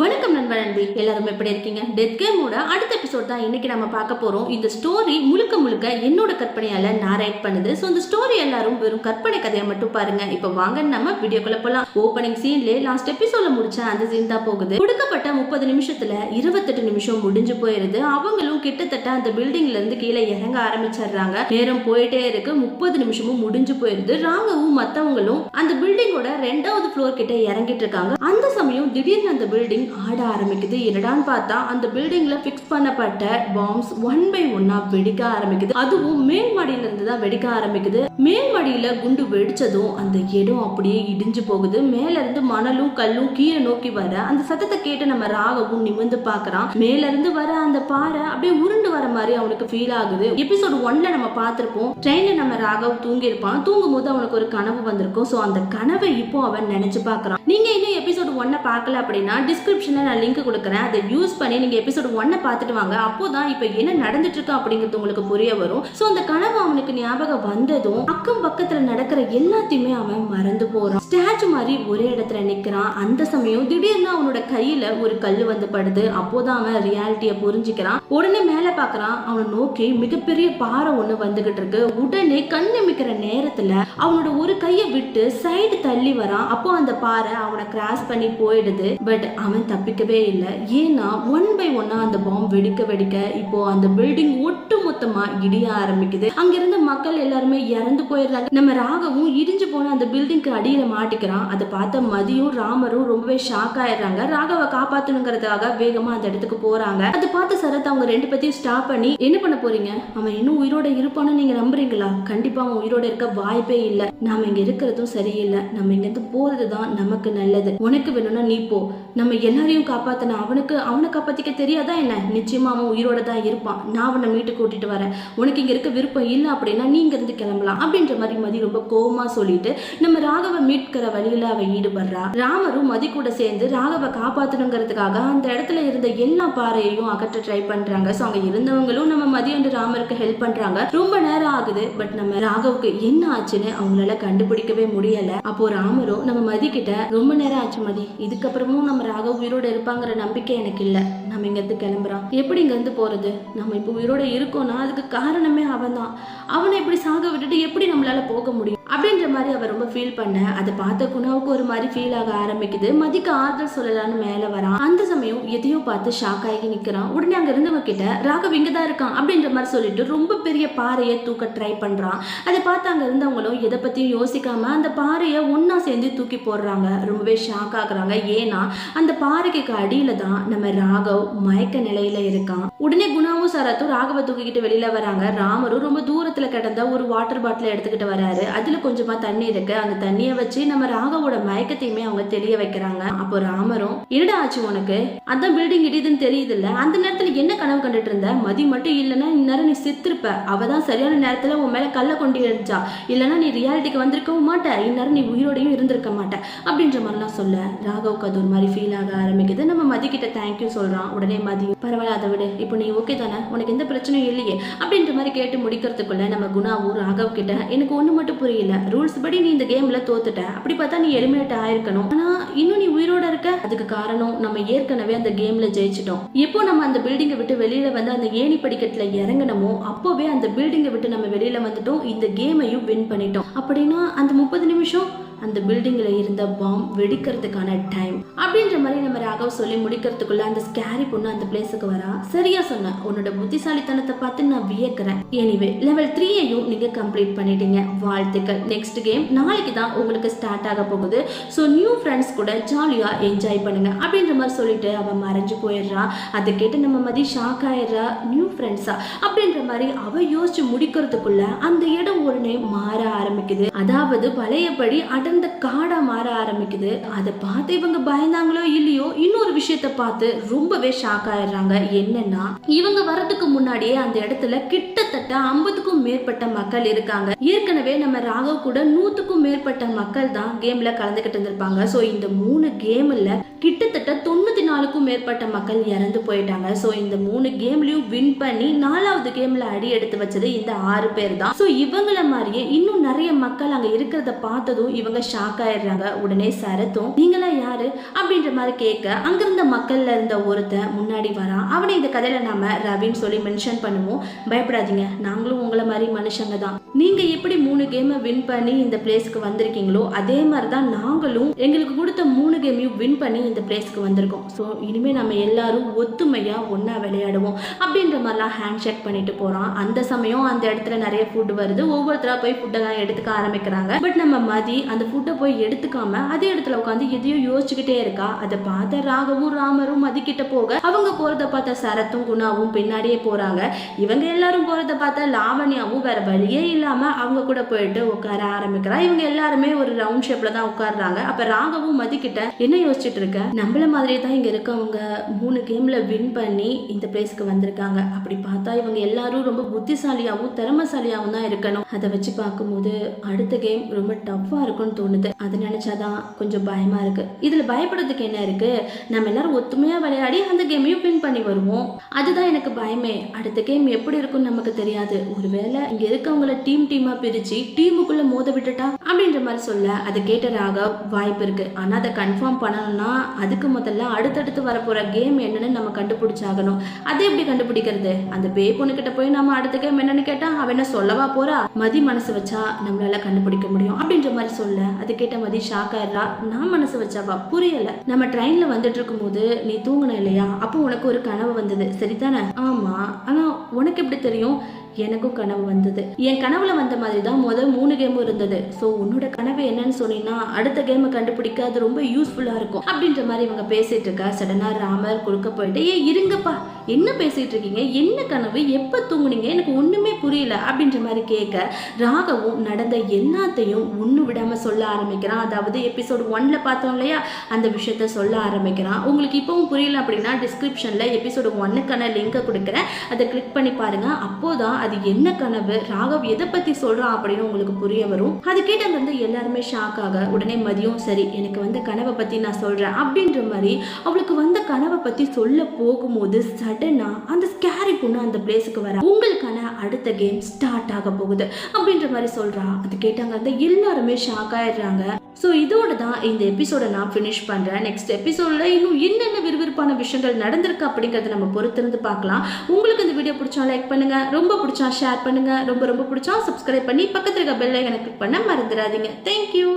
வணக்கம் நண்பன் நண்பி எல்லாரும் எப்படி இருக்கீங்க? டெத் கேமோட அடுத்த எபிசோட் தான் இன்னைக்கு நம்ம பார்க்க போறோம். இந்த ஸ்டோரி முழுக்க முழுக்க என்னோட கற்பனையால நான் ரைட் பண்ணுது. ஸோ இந்த ஸ்டோரி எல்லாரும் வெறும் கற்பனை கதையை மட்டும் பாருங்க. இப்போ வாங்க நம்ம வீடியோக்குள்ள போலாம். ஓப்பனிங் சீன்ல லாஸ்ட் எபிசோட்ல முடிச்ச அந்த சீன் தான் போகுது. கொடுக்கப்பட்ட முப்பது நிமிஷத்துல இருபத்தெட்டு நிமிஷம் முடிஞ்சு போயிருது. அவங்களும் கிட்டத்தட்ட அந்த பில்டிங்ல இருந்து கீழே இறங்க ஆரம்பிச்சிடுறாங்க. நேரம் போயிட்டே இருக்கு. முப்பது நிமிஷமும் முடிஞ்சு போயிருது. ராகவும் மத்தவங்களும் அந்த பில்டிங்கோட ரெண்டாவது ஃப்ளோர் கிட்ட இறங்கிட்டு இருக்காங்க. அந்த சமயம் திடீர்னு அந்த பில்டிங் ஆட ஆரம்பிக்குது. என்னடான்னு பார்த்தா அந்த பில்டிங்ல ஃபிக்ஸ் பண்ணப்பட்ட பாம்ஸ் ஒன் பை ஒன்னா வெடிக்க ஆரம்பிக்குது. அதுவும் மேல் மாடியில இருந்து தான் வெடிக்க ஆரம்பிக்குது. மேல் மாடியில குண்டு வெடிச்சதும் அந்த இடம் அப்படியே இடிஞ்சு போகுது. மேல இருந்து மணலும் கல்லும் கீழே நோக்கி வர அந்த சத்தத்தை கேட்டு நம்ம ராகவும் நிமிர்ந்து பாக்குறான் மேல இருந்து வர அந்த பாறை அப்படியே உருண்டு வர மாதிரி அவனுக்கு ஃபீல் ஆகுது. எபிசோட் ஒன்ல நம்ம பார்த்திருப்போம். ட்ரெயின்ல நம்ம ராகவ் தூங்கி இருப்பான் தூங்கும் போது அவனுக்கு ஒரு கனவு வந்திருக்கும். சோ அந்த கனவை இப்போ அவன் நினைச்சு பார்க்கறான். நீங்க இன்னும் எபிசோட் ஒன்ன பார்க்கல அப்படின்னா டிஸ்கிரிப்ஷனில் நான் லிங்க் கொடுக்குறேன். அதை யூஸ் பண்ணி நீங்க எபிசோட் ஒன்னை பார்த்துட்டு வாங்க. அப்போதான் இப்போ என்ன நடந்துட்டு இருக்கு அப்படிங்கிறது உங்களுக்கு புரிய வரும். ஸோ அந்த கனவு அவனுக்கு ஞாபகம் வந்ததும் அக்கம் பக்கத்துல நடக்கிற எல்லாத்தையுமே அவன் மறந்து போறான். ஸ்டாச்சு மாதிரி ஒரே இடத்துல நிக்கிறான். அந்த சமயம் திடீர்னு அவனோட கையில ஒரு கல் வந்து படுது. அப்போதான் அவன் ரியாலிட்டியை புரிஞ்சுக்கிறான். உடனே மேல பாக்குறான். அவனை நோக்கி மிகப்பெரிய பாறை ஒண்ணு வந்துகிட்டு இருக்கு. உடனே கண் நிமிக்கிற நேரத்துல அவனோட ஒரு கையை விட்டு சைடு தள்ளி வரான். அப்போ அந்த பாறை அவனை கிராஸ் பண்ணி போயிடுது. பட் அவன் தப்பிக்கவே இல்லை. ஏன்னா ஒன் பை ஒன்னா அந்த பாம்பு வெடிக்க வெடிக்க இப்போ அந்த பில்டிங் ஒட்டு மொத்தமா இடிய ஆரம்பிக்குது. அங்கிருந்த மக்கள் எல்லாருமே இறந்து போயிடுறாங்க. நம்ம ராகவும் இடிஞ்சு போன அந்த பில்டிங்க்கு அடியில மாட்டிக்கிறான். அதை பார்த்த மதியும் ராமரும் ரொம்பவே ஷாக் ஆயிடுறாங்க. ராகவை காப்பாத்தணுங்கிறதுக்காக வேகமா அந்த இடத்துக்கு போறாங்க. அதை பார்த்து சரத் அவங்க ரெண்டு பேத்தையும் ஸ்டாப் பண்ணி என்ன பண்ண போறீங்க? அவன் இன்னும் உயிரோட இருப்பான்னு நீங்க நம்புறீங்களா? கண்டிப்பா அவன் உயிரோட இருக்க வாய்ப்பே இல்லை. நாம இங்க இருக்கிறதும் சரியில்லை. நம்ம இங்க இருந்து தான் நமக்கு நல்லது. உனக்கு வேணும்னா நீ போ. நம்ம எல்லாரையும் காப்பாற்றின அவனுக்கு அவனை காப்பாத்திக்க தெரியாதா என்ன? நிச்சயமா அவன் உயிரோட தான் இருப்பான். நான் அவனை மீட்டு கூட்டிட்டு வரேன். உனக்கு இங்க இருக்க விருப்பம் இல்லை அப்படின்னா நீங்க இருந்து கிளம்பலாம் அப்படின்ற மாதிரி மதி ரொம்ப கோவமா சொல்லிட்டு நம்ம ராகவ மீட்கிற வழியில அவ ஈடுபடுறா. ராமரும் மதி கூட சேர்ந்து ராகவ காப்பாத்தணுங்கிறதுக்காக அந்த இடத்துல இருந்த எல்லா பாறையையும் அகற்ற ட்ரை பண்றாங்க. ஸோ அங்க இருந்தவங்களும் நம்ம மதி அண்ட் ராமருக்கு ஹெல்ப் பண்றாங்க. ரொம்ப நேரம் ஆகுது. பட் நம்ம ராகவுக்கு என்ன ஆச்சுன்னு அவங்களால கண்டுபிடிக்கவே முடியல. அப்போ ராமரும் நம்ம மதி கிட்ட ரொம்ப நேரம் ஆச்சு மதி. இதுக்கப்புறமும் நம்ம ராகவ் உயிரோட இருப்பாங்கிற நம்பிக்கை எனக்கு இல்ல. நம்ம இங்க இருந்து கிளம்புறான். எப்படி இங்க இருந்து போறது? நம்ம இப்போ உயிரோட இருக்கோம்னா அதுக்கு காரணமே அவன் தான் அவனை இப்படி சாக விட்டுட்டு எப்படி நம்மளால போக முடியும்? அப்படின்ற மாதிரி அவர் ரொம்ப ஃபீல் பண்ண அதை பார்த்த குணாவுக்கு ஒரு மாதிரி ஃபீல் ஆக ஆரம்பிக்குது. மதிக்க ஆறுதல் சொல்லலான்னு மேல வரான். அந்த சமயம் எதையோ பார்த்து ஷாக் ஆகி நிக்கிறான். உடனே அங்க இருந்தவங்க கிட்ட ராகவ் இங்கே தான் இருக்கான் அப்படின்ற மாதிரி சொல்லிட்டு ரொம்ப பெரிய பாறையை தூக்க ட்ரை பண்றான். அதை பார்த்து அங்க இருந்தவங்களும் எதை பத்தியும் யோசிக்காம அந்த பாறையை ஒன்றா சேர்ந்து தூக்கி போடுறாங்க. ரொம்பவே ஷாக் ஆகுறாங்க. ஏன்னா அந்த பாறைக்கு அடியில தான் நம்ம ராகவ் மயக்க நிலையில இருக்கான். உடனே குணாவும் சரத்தும் ராகவை தூக்கிக்கிட்டு வெளியில வராங்க. ராமரும் ரொம்ப தூரத்துல கிடந்த ஒரு வாட்டர் பாட்டில் எடுத்துக்கிட்டு வராரு. அதுல கொஞ்சமா தண்ணி இருக்கு. அந்த தண்ணியை வச்சு நம்ம ராகவோட மயக்கத்தையுமே அவங்க தெரிய வைக்கிறாங்க. அப்போ ராமரும் என்னடா ஆச்சு உனக்கு? அதான் பில்டிங் இடியுதுன்னு தெரியுது இல்ல அந்த நேரத்துல என்ன கனவு கண்டுட்டு இருந்த? மதி மட்டும் இல்லைன்னா இந்நேரம் நீ செத்துருப்ப. அவ தான் சரியான நேரத்துல உன் மேல கல்ல கொண்டு இருந்துச்சா இல்லைன்னா நீ ரியாலிட்டிக்கு வந்திருக்கவும் மாட்ட. இந்நேரம் நீ உயிரோடையும் இருந்திருக்க மாட்ட. அப்படின்ற மாதிரிலாம் சொல்ல ராகவுக்கு அது ஒரு மாதிரி ஃபீல் ஆக ஆரம்பிக்குது. நம்ம மதி கிட்ட தேங்க்யூ சொல்றான். உடனே மதி பரவாயில்ல அதை விட. இப்போ நீ ஓகே தானே? உனக்கு எந்த பிரச்சனையும் இல்லையே. அப்படின்ற மாதிரி கேட்டு முடிக்கிறதுக்குள்ள நம்ம குணாவும் ராகவ் கிட்ட எனக்கு ஒண்ணு மட்டும் புரியல. ரூல்ஸ் படி நீ இந்த கேம்ல தோத்துட்ட. அப்படி பார்த்தா நீ எலிமினேட் ஆயிருக்கணும். ஆனா இன்னும் நீ உயிரோட இருக்க. அதுக்கு காரணம் நம்ம ஏற்கனவே அந்த கேம்ல ஜெயிச்சிட்டோம். எப்போ நம்ம அந்த பில்டிங்கை விட்டு வெளியில வந்து அந்த ஏணி படிக்கட்டுல இறங்கணுமோ அப்போவே அந்த பில்டிங்கை விட்டு நம்ம வெளியில வந்துட்டோம். இந்த கேமையும் வின் பண்ணிட்டோம். அப்படின்னா அந்த முப்பது நிமிஷம் அந்த பில்டிங்கில் இருந்த பாம் வெடிக்கிறதுக்கான டைம் அப்படின்ற மாதிரி நம்ம ராகவ் சொல்லி முடிக்கிறதுக்குள்ள அந்த ஸ்கேரி பொண்ணு அந்த பிளேஸுக்கு வரா. சரியா சொன்ன. உன்னோட புத்திசாலித்தனத்தை பார்த்து நான் வியக்கிறேன். எனிவே லெவல் த்ரீயையும் நீங்க கம்ப்ளீட் பண்ணிட்டீங்க. வாழ்த்துக்கள். நெக்ஸ்ட் கேம் நாளைக்கு தான் உங்களுக்கு ஸ்டார்ட் ஆக போகுது. ஸோ நியூ ஃப்ரெண்ட்ஸ் கூட ஜாலியாக என்ஜாய் பண்ணுங்க அப்படின்ற மாதிரி சொல்லிட்டு அவன் மறைஞ்சு போயிடுறா. அதை கேட்டு நம்ம மதி ஷாக் ஆயிடுறா. நியூ ஃப்ரெண்ட்ஸா அப்படின்ற மாதிரி அவ யோசிச்சு முடிக்கிறதுக்குள்ள அந்த இடம் உடனே மாற ஆரம்பிக்குது. அதாவது பழையபடி அடர்ந்த காடா மாற ஆரம்பிக்குது. அதை பார்த்து இவங்க பயந்தாங்களோ இல்லையோ இன்னொரு விஷயத்த பார்த்து ரொம்பவே ஷாக் ஆயிடுறாங்க. என்னன்னா இவங்க வரதுக்கு முன்னாடியே அந்த இடத்துல கிட்டத்தட்ட ஐம்பதுக்கும் மேற்பட்ட மக்கள் இருக்காங்க. ஏற்கனவே நம்ம ராகவ் கூட நூத்துக்கும் மேற்பட்ட மக்கள் தான் கேம்ல கலந்துகிட்டு இருந்திருப்பாங்க. ஸோ இந்த மூணு கேம்ல கிட்டத்தட்ட தொண்ணூத்தி நாளுக்கும் மேற்பட்ட மக்கள் இறந்து போயிட்டாங்க. ஸோ இந்த மூணு கேம்லயும் வின் பண்ணி நாலாவது கேம்ல அடி எடுத்து வச்சது இந்த ஆறு பேர் தான். ஸோ இவங்கள மாதிரியே இன்னும் நிறைய மக்கள் அங்க இருக்கிறத பார்த்ததும் இவங்க ஷாக் ஆயிடுறாங்க. உடனே சரத்தும் நீங்களா யாரு? அப்படின்ற மாதிரி கேட்க அங்கிருந்த மக்கள்ல இருந்த ஒருத்தன் முன்னாடி வரான். அவனை இந்த கதையில நாம ரவின்னு சொல்லி மென்ஷன் பண்ணுவோம். பயப்படாதீங்க. நாங்களும் உங்களை மாதிரி மனுஷங்க தான். நீங்க எப்படி மூணு கேமை வின் பண்ணி இந்த பிளேஸ்க்கு வந்திருக்கீங்களோ அதே மாதிரி தான் நாங்களும் எங்களுக்கு கொடுத்த மூணு கேமையும் வின் பண்ணி இந்த பிளேஸ்க்கு வந்திருக்கோம். ஸோ இனிமே நம்ம எல்லாரும் ஒத்துமையா ஒன்னா விளையாடுவோம் அப்படின்ற மாதிரிலாம் ஹேண்ட் ஷேக் பண்ணிட்டு போறான். அந்த சமயம் அந்த இடத்துல நிறைய ஃபுட் வருது. ஒவ்வொருத்தரா போய் ஃபுட்டெல்லாம் எடுத்துக்க ஆரம்பிக்கிறாங்க. பட் நம்ம மதி அந்த ஃபுட்டை போய் எடுத்துக்காம அதே இடத்துல உட்காந்து எதையோ யோசிச்சுக்கிட்டே இருக்கா? அதை பார்த்த ராகவும் ராமரும் மதி போக அவங்க போறத பார்த்த சரத்தும் குணாவும் பின்னாடியே போறாங்க. இவங்க எல்லாரும் போறத பார்த்த லாவண்யாவும் வேற வழியே இல்லாம அவங்க கூட போயிட்டு உட்கார ஆரம்பிக்கிறா. இவங்க எல்லாருமே ஒரு ரவுண்ட் ஷேப்ல தான் உட்காடுறாங்க அப்ப ராகவும் மதிக்கிட்ட என்ன யோசிச்சுட்டு இருக்க? நம்மள மாதிரியே தான் இங்க இருக்கவங்க மூணு கேம்ல வின் பண்ணி இந்த பிளேஸ்க்கு வந்திருக்காங்க. அப்படி பார்த்தா இவங்க எல்லாரும் ரொம்ப புத்திசாலியாவும் திறமசாலியாகவும் தான் இருக்கணும். அதை வச்சு பார்க்கும்போது அடுத்த கேம் ரொம்ப டஃப்பாக இருக்கும்னு தோணுது. அதை நினைச்சாதான் கொஞ்சம் பயமா இருக்கு. இதுல பயப்படுறதுக்கு என்ன இருக்கு? நம்ம எல்லாரும் ஒத்துமையா விளையாடி அந்த கேமையும் வின் பண்ணி வருவோம். அதுதான் எனக்கு பயமே. அடுத்த கேம் எப்படி இருக்கும்னு நமக்கு தெரியாது. ஒருவேளை இங்க இருக்கவங்கள டீம் டீமா பிரிச்சு டீமுக்குள்ள மோத விட்டுட்டா? அப்படின்ற மாதிரி சொல்ல அதை கேட்ட ராகவ் வாய்ப்பு இருக்கு. ஆனா அதை கன்ஃபார்ம் பண்ணணும்னா அதுக்கு முதல்ல அடுத்தடுத்து வரப்போற கேம் என்னன்னு நம்ம கண்டுபிடிச்சாகணும். அதை எப்படி கண்டுபிடிக்கிறது? அந்த பே பொண்ணுக்கிட்ட போய் நம்ம அடுத்த கேம் என்னன்னு கேட்டா அவ என்ன சொல்லவா போறா? மதி மனசு வச்சா நம்மளால கண்டுபிடிக்க முடியும். அப்படின்ற மாதிரி சொல்ல. அது கேட்ட மாதிரி ஷாக் ஆயிடுறா நான் மனசு வச்சாவா? புரியல. நம்ம ட்ரெயின்ல வந்துட்டு இருக்கும்போது நீ தூங்கின இல்லையா? அப்போ உனக்கு ஒரு கனவு வந்தது. சரிதானே? ஆமா. ஆனா உனக்கு எப்படி தெரியும்? எனக்கும் கனவு வந்தது. என் கனவுல வந்த மாதிரி தான் முதல் மூணு கேமும் இருந்தது. ஸோ உன்னோட கனவு என்னன்னு சொன்னீங்கன்னா அடுத்த கேமை கண்டுபிடிக்க அது ரொம்ப யூஸ்ஃபுல்லாக இருக்கும். அப்படின்ற மாதிரி இவங்க பேசிட்டு இருக்கா. சடனாக ராமர் கொடுக்க போயிட்டு ஏ இருங்கப்பா. என்ன பேசிட்டு இருக்கீங்க? என்ன கனவு? எப்போ தூங்குனீங்க? எனக்கு ஒன்றுமே புரியல. அப்படின்ற மாதிரி கேட்க ராகவும் நடந்த எல்லாத்தையும் ஒன்று விடாமல் சொல்ல ஆரம்பிக்கிறான். அதாவது எபிசோடு ஒன்ல பார்த்தோம் இல்லையா? அந்த விஷயத்த சொல்ல ஆரம்பிக்கிறான். உங்களுக்கு இப்போவும் புரியல அப்படின்னா டிஸ்கிரிப்ஷனில் எபிசோடு ஒன்னுக்கான லிங்கை கொடுக்குறேன். அதை கிளிக் பண்ணி பாருங்கள் அப்போதான் அது என்ன கனவு? ராகவ் எதை பத்தி சொல்றான் அப்படின்னு உங்களுக்கு புரிய வரும். அது கேட்ட வந்து எல்லாருமே ஷாக் ஆக உடனே மதியம் சரி எனக்கு வந்த கனவை பத்தி நான் சொல்றேன் அப்படின்ற மாதிரி அவளுக்கு வந்த கனவை பத்தி சொல்ல போகும்போது சடனா அந்த ஸ்கேரி பொண்ணு அந்த பிளேஸுக்கு வர. உங்களுக்கான அடுத்த கேம் ஸ்டார்ட் ஆக போகுது அப்படின்ற மாதிரி சொல்றா. அது கேட்டாங்க. அந்த எல்லாருமே ஷாக் ஆயிடுறாங்க. ஸோ இதோட தான் இந்த எபிசோடை நான் ஃபினிஷ் பண்ணுறேன் நெக்ஸ்ட் எபிசோடில் இன்னும் என்னென்ன விறுவிறுப்பான விஷயங்கள் நடந்திருக்கு அப்படிங்கிறத நம்ம பொறுத்திருந்து பார்க்கலாம். உங்களுக்கு இந்த வீடியோ பிடிச்சா லைக் பண்ணுங்க. ரொம்ப பிடிச்சா ஷேர் பண்ணுங்க. ரொம்ப ரொம்ப பிடிச்சா சப்ஸ்கிரைப் பண்ணி பக்கத்தில் இருக்க பெல்லை எனக்கு கிளிக் பண்ண மறந்துடாதீங்க. தேங்க்யூ